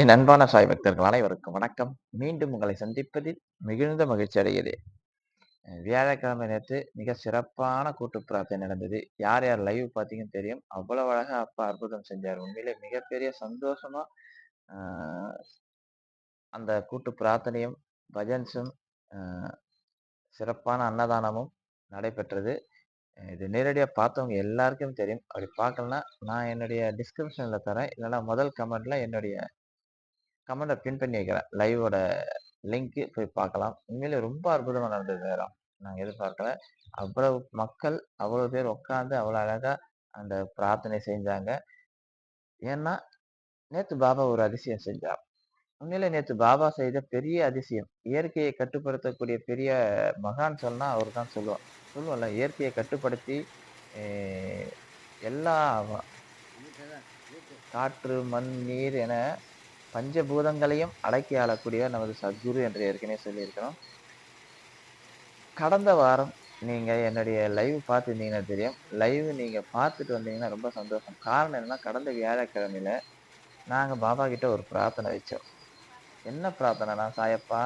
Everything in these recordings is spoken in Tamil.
என் அன்பான சாய் பக்தர்கள் அனைவருக்கும் வணக்கம். மீண்டும் உங்களை சந்திப்பதில் மிகுந்த மகிழ்ச்சி அடைகிறது வியாழக்கிழமை நேற்று மிக சிறப்பான கூட்டு பிரார்த்தனை நடந்தது. யார் யார் லைவ் பார்த்தீங்கன்னு தெரியும். அவ்வளவு அழகா அப்பா அற்புதம் செஞ்சார். உண்மையிலே மிகப்பெரிய சந்தோஷமா அந்த கூட்டு பிரார்த்தனையும் பஜன்ஸும் சிறப்பான அன்னதானமும் நடைபெற்றது. இது நேரடியாக பார்த்தவங்க எல்லாருக்கும் தெரியும். அப்படி பார்க்கலன்னா நான் என்னுடைய டிஸ்கிரிப்ஷனில் தரேன். இல்லைன்னா முதல் கமெண்ட்ல என்னுடைய கமெண்ட்டை பின் பண்ணி வைக்கிறேன். லைவோட லிங்க்கு போய் பார்க்கலாம். உண்மையிலே ரொம்ப அற்புதமாக நடந்தது நேரம் நாங்கள் எதிர்பார்க்கல. அவ்வளவு மக்கள் அவ்வளோ பேர் உட்காந்து அவ்வளோ அழகாக அந்த பிரார்த்தனை செஞ்சாங்க. ஏன்னா நேற்று பாபா ஒரு அதிசயம் செஞ்சார். உண்மையிலே நேற்று பாபா செய்த பெரிய அதிசயம். இயற்கையை கட்டுப்படுத்தக்கூடிய பெரிய மகான் சொன்னா அவர் தான் சொல்லுவோம் சொல்லுவோம்ல இயற்கையை கட்டுப்படுத்தி எல்லா காற்று மண் நீர் என பஞ்சபூதங்களையும் அடக்கி ஆளக்கூடியவர் நமது சத்குரு என்று ஏற்கனவே சொல்லியிருக்கிறோம். கடந்த வாரம் நீங்கள் என்னுடைய லைவ் பார்த்துருந்தீங்கன்னா தெரியும். லைவ் நீங்கள் பார்த்துட்டு வந்தீங்கன்னா ரொம்ப சந்தோஷம். காரணம் என்னென்னா கடந்த வியாழக்கிழமையில நாங்கள் பாபா கிட்ட ஒரு பிரார்த்தனை வச்சோம். என்ன பிரார்த்தனைனா சாயப்பா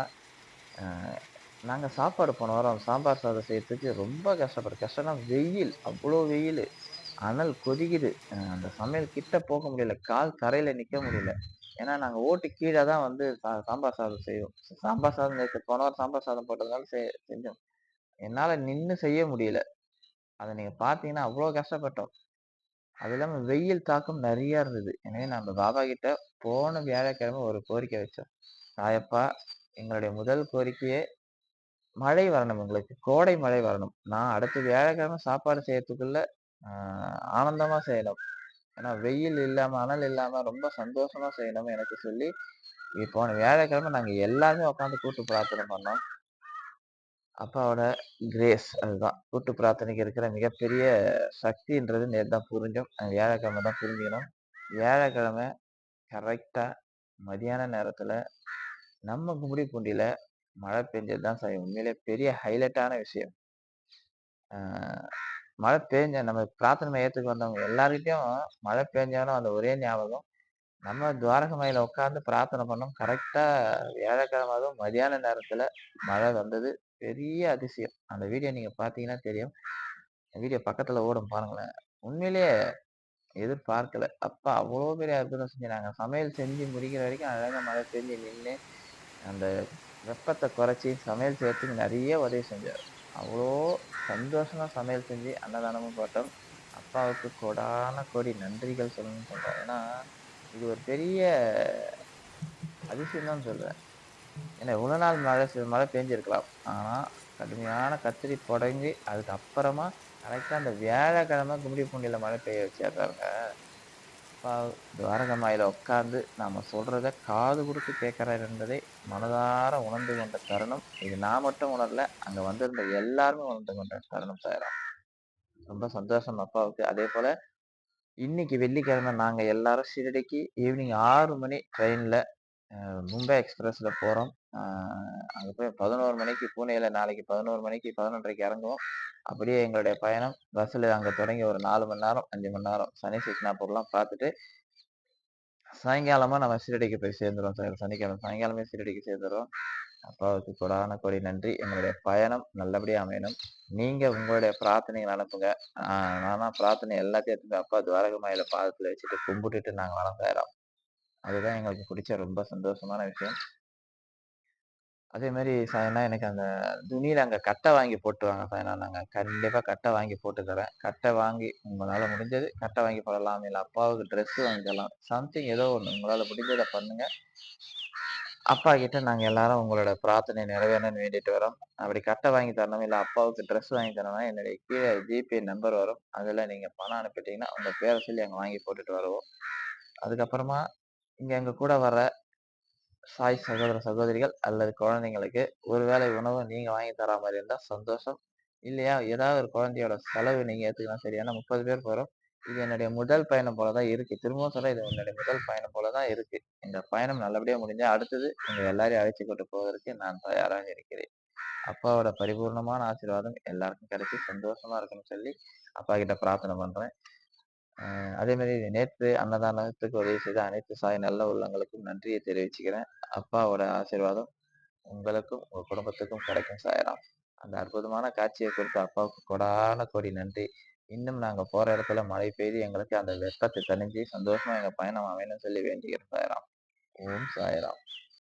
நாங்கள் சாப்பாடு போன வாரம் சாம்பார் சாதம் செய்யறதுக்கு ரொம்ப கஷ்டப்படும் கஷ்டம்னா வெயில் அவ்வளோ வெயில். அனல் கொதிக்குது. அந்த சமையல் கிட்ட போக முடியல. கால் தரையில நிக்க முடியல. ஏன்னா நாங்க ஓட்டு கீழே தான் வந்து சா- சாம்பார் சாதம் செய்வோம். சாம்பார் சாதம் நேற்று போன வாரம் சாம்பார் சாதம் போட்டதுனால செஞ்சோம். என்னால நின்னு செய்ய முடியல. அதை நீங்க பாத்தீங்கன்னா அவ்வளவு கஷ்டப்பட்டோம். அது இல்லாம வெயில் தாக்கம் நிறைய இருந்தது. எனவே நம்ம பாபா கிட்ட போன வியாழக்கிழமை ஒரு கோரிக்கை வச்சோம் தாயப்பா எங்களுடைய முதல் கோரிக்கையே மழை வரணும் எங்களுக்கு. கோடை மழை வரணும். நான் அடுத்த வியாழக்கிழமை சாப்பாடு செய்யறதுக்குள்ள ஆனந்தமாக ஆனந்தமா செய்யணும் ஏன்னா வெயில் இல்லாம அனல் இல்லாம ரொம்ப சந்தோஷமா செய்யணும் எனக்கு சொல்லி இ- போன வியாழக்கிழமை நாங்க எல்லாருமே உட்காந்து கூட்டு பிரார்த்தனை பண்ணோம். அப்பாவோட கிரேஸ் அதுதான். கூட்டு பிரார்த்தனைக்கு இருக்கிற மிகப்பெரிய சக்தின்றது நேர்தான் தான் புரிஞ்சோம். வியாழக்கிழமை தான் புரிஞ்சுக்கணும் வியாழக்கிழமை கரெக்டா மதியான நேரத்துல நம்ம கும்படி பூண்டியில மழை பெஞ்சது தான் சார். உண்மையிலே பெரிய ஹைலைட்டான விஷயம். மழை பெஞ்ச நம்ம பிரார்த்தனை மையத்துக்கு வந்தவங்க எல்லாருக்கிட்டையும் மழை பெஞ்சாலும் அந்த ஒரே ஞாபகம். நம்ம துவாரகமையில உட்காந்து பிரார்த்தனை பண்ணோம். கரெக்டா வியாழக்கிழமை அதுவும் மதியான நேரத்துல மழை வந்தது. பெரிய அதிசயம். அந்த வீடியோ நீங்க பாத்தீங்கன்னா தெரியும். வீடியோ பக்கத்துல ஓடும் பாருங்களேன். உண்மையிலேயே எதிர்பார்க்கல. அப்பா அவ்வளோ பெரிய அற்புதம் செஞ்சாங்க. சமையல் செஞ்சு முடிக்கிற வரைக்கும் அழகாக மழை பெஞ்சு நின்று அந்த வெப்பத்தை குறைச்சி சமையல் செய்யறதுக்கு நிறைய உதவி செஞ்சார். அவ்வளோ சந்தோஷமாக சமையல் செஞ்சு அன்னதானமும் போட்டோம் அப்பாவுக்கு கொடான கோடி நன்றிகள் சொல்லணும்னு சொல்கிறேன் ஏன்னா இது ஒரு பெரிய அதிசயம் தான் சொல்றேன். ஏன்னா இவ்வளோ நாள் மழை சில மழை பெஞ்சிருக்கலாம். ஆனால் கடுமையான கத்திரி புடங்கி அதுக்கப்புறமா கரெக்டாக அந்த வியாழக்கிழமை கும்படி பூண்டியில் மழை பெய்ய வச்சிடுறாங்க அப்பா துவாரகமாயில் உட்கார்ந்து நாம் சொல்கிறத காது கொடுத்து கேட்கிறார் என்பதை மனதார உணர்ந்து கொண்ட தருணம். இது நான் மட்டும் உணரல அங்கே வந்திருந்த எல்லாருமே உணர்ந்து கொண்ட தருணம் சாயிரம் ரொம்ப சந்தோஷம் அப்பாவுக்கு. அதே போல் இன்னைக்கு வெள்ளிக்கிழமை நாங்கள் எல்லாரும் ஷிரடிக்கு ஈவினிங் ஆறு மணி ட்ரெயினில் மும்பை எக்ஸ்பிரஸில் போகிறோம் ஆஹ் போய் பதினோரு மணிக்கு பூனேல நாளைக்கு பதினோரு மணிக்கு பதினொன்றைக்கு இறங்குவோம். அப்படியே எங்களுடைய பயணம் பஸ்ல அங்க தொடங்கி ஒரு நாலு மணி நேரம் அஞ்சு மணி நேரம். சனி சிக்னாப்பூர்லாம் பார்த்துட்டு சாயங்காலமா நம்ம சீரடிக்கு போய் சேர்ந்துடும் சார். சனிக்கிழமை சாயங்காலமே சீரடிக்கு சேர்ந்துருவோம். அப்பாவுக்கு கொடான கொடி நன்றி. எங்களுடைய பயணம் நல்லபடியா அமையணும். நீங்க உங்களுடைய பிரார்த்தனைகள் அனுப்புங்க ஆஹ் நானா பிரார்த்தனை எல்லாத்தையும் எடுத்து அப்பா துவாரகமாயில பாதத்துல வச்சுட்டு கும்பிட்டுட்டு நாங்க வளம் அதுதான் எங்களுக்கு பிடிச்ச ரொம்ப சந்தோஷமான விஷயம். அதே மாதிரி சாயனா எனக்கு அந்த துணியில அங்க கட்டை வாங்கி போட்டு வாங்க சாயனா நாங்க கண்டிப்பா கட்டை வாங்கி போட்டு தரேன் கட்டை வாங்கி உங்களால முடிஞ்சது கட்டை வாங்கி போடலாம். இல்ல அப்பாவுக்கு ட்ரெஸ் வாங்கி தரலாம் சம்திங் ஏதோ ஒண்ணு. உங்களால முடிஞ்சதை பண்ணுங்க. அப்பா கிட்ட நாங்க எல்லாரும் உங்களோட பிரார்த்தனை நிறைவேறணும்னு வேண்டிட்டு வரோம். அப்படி கட்டை வாங்கி தரணும். இல்ல அப்பாவுக்கு ட்ரெஸ் வாங்கி தரணும்னா என்னுடைய கீழே ஜிபே நம்பர் வரும். அதுல நீங்க பணம் அனுப்பிட்டீங்கன்னா உங்க பேரை சொல்லி அங்க வாங்கி போட்டுட்டு வருவோம். அதுக்கப்புறமா இங்க எங்க கூட வர சாய் சகோதர சகோதரிகள் அல்லது குழந்தைங்களுக்கு ஒருவேளை உணவு நீங்க வாங்கி தரா மாதிரி இருந்தா சந்தோஷம். இல்லையா? ஏதாவது ஒரு குழந்தையோட செலவு நீங்க ஏத்துக்கலாம் சரி ஏன்னா முப்பது பேர் போறோம். இது என்னுடைய முதல் பயணம் போலதான் இருக்கு. திரும்பவும் சொல்ல இது என்னுடைய முதல் பயணம் போலதான் இருக்கு. இந்த பயணம் நல்லபடியா முடிஞ்சா அடுத்தது உங்க எல்லாரையும் அழைச்சு கொண்டு போவதற்கு நான் தயாராக இருக்கிறேன். அப்பாவோட பரிபூர்ணமான ஆசீர்வாதம் எல்லாருக்கும் கிடைச்சி சந்தோஷமா இருக்குன்னு சொல்லி அப்பா கிட்ட பிரார்த்தனை பண்றேன். அதே மாதிரி நேற்று அன்னதானத்துக்கு உதவி செய்த அனைத்து சாய் நல்ல உள்ளங்களுக்கும் நன்றியை தெரிவிச்சுக்கிறேன். அப்பாவோட ஆசீர்வாதம் உங்களுக்கும் உங்கள் குடும்பத்துக்கும் கிடைக்கும் சாயராம். அந்த அற்புதமான காட்சியை கொடுத்த அப்பாவுக்கு கொடான கோடி நன்றி. இன்னும் நாங்கள் போகிற இடத்துல மழை பெய்து எங்களுக்கு அந்த வெப்பத்தை தணிஞ்சு சந்தோஷமாக எங்கள் பயணம் அமையணும்னு சொல்லி வேண்டிக்கிறேன் சாயராம். ஓம் சாயராம்.